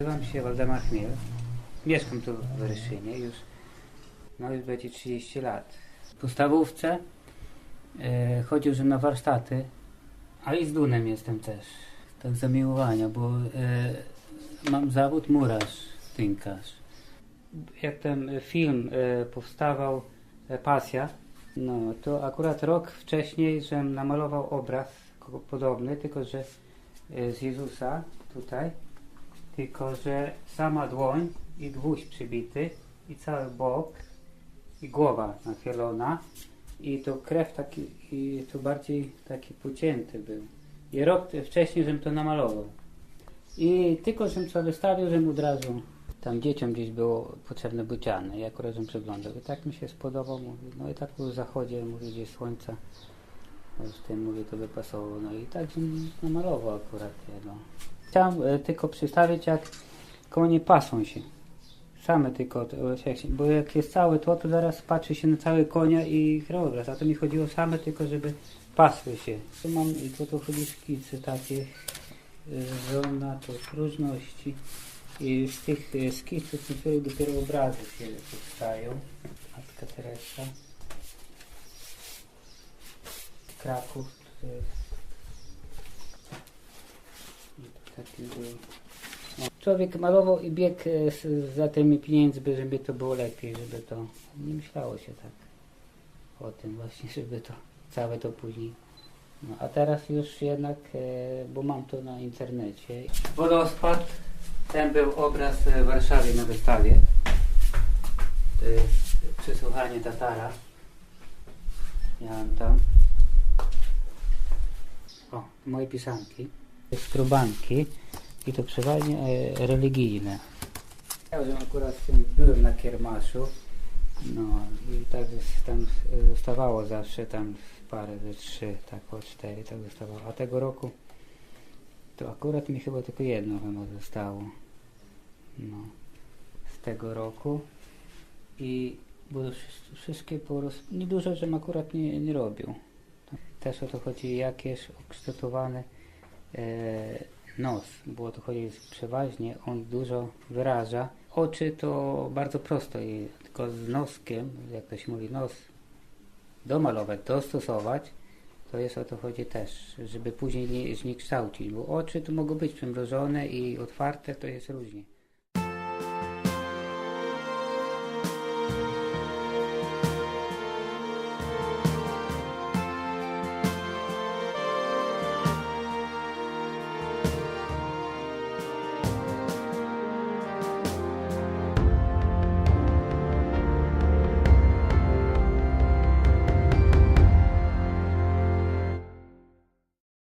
Nazywam się Waldemar Chmiel. Mieszkam tu w Ryszynie już, no już będzie 30 lat. W podstawówce e, chodził że na warsztaty, a i z Dunem jestem też. Tak zamiłowania, bo e, mam zawód murarz, tynkarz. Jak ten film e, powstawał, e, Pasja, no to akurat rok wcześniej, żem namalował obraz podobny, tylko że e, z Jezusa tutaj tylko że sama dłoń i gwóźdź przybity i cały bok i głowa nachylona i to krew taki i to bardziej taki pocięty był. I rok wcześniej, żem to namalował. I tylko, żem co wystawił, żem od razu tam dzieciom gdzieś było potrzebne buciane i akurat żem przeglądał. I tak mi się spodobał, mówię, no i tak po zachodzie, mówię, gdzieś słońca, z tym, mówię, to by pasowało. No i tak namalował akurat je, no. Chciałem e, tylko przedstawić, jak konie pasą się. Same tylko, to, bo jak jest całe to, to zaraz patrzy się na cały konia i krajobraz. A to mi chodziło same tylko, żeby pasły się. Tu mam i tu to chodzi szkicy takie, e, żona to próżności. I z tych e, skiców niektórych dopiero obrazy się powstają. Matka Teresa. Kraków. To jest Taki był. No. Człowiek malował i biegł e, za tymi pieniędzmi, żeby to było lepiej, żeby to nie myślało się tak o tym właśnie, żeby to całe to później. No a teraz już jednak, e, bo mam to na internecie. Wodospad, ten był obraz w Warszawie na wystawie. To jest przesłuchanie Tatara. Miałem tam. O, moje pisanki. Skrubanki i to przeważnie e, religijne. Ja już akurat w tym byłem na kiermaszu, no i tak z- tam e, zostawało zawsze tam parę ze trzy, tak o cztery tak zostawało. A tego roku to akurat mi chyba tylko jedno chyba zostało. No, z tego roku i bo wszy- wszystkie po roz... niedużo, żem akurat nie, nie robił. Też o to chodzi jakieś ukształtowane e, nos, bo o to chodzi przeważnie, on dużo wyraża. Oczy to bardzo prosto i tylko z noskiem, jak to się mówi, nos domalować, dostosować, to jest o to chodzi też, żeby później nie, nie kształcić, bo oczy to mogą być przymrożone i otwarte, to jest różnie.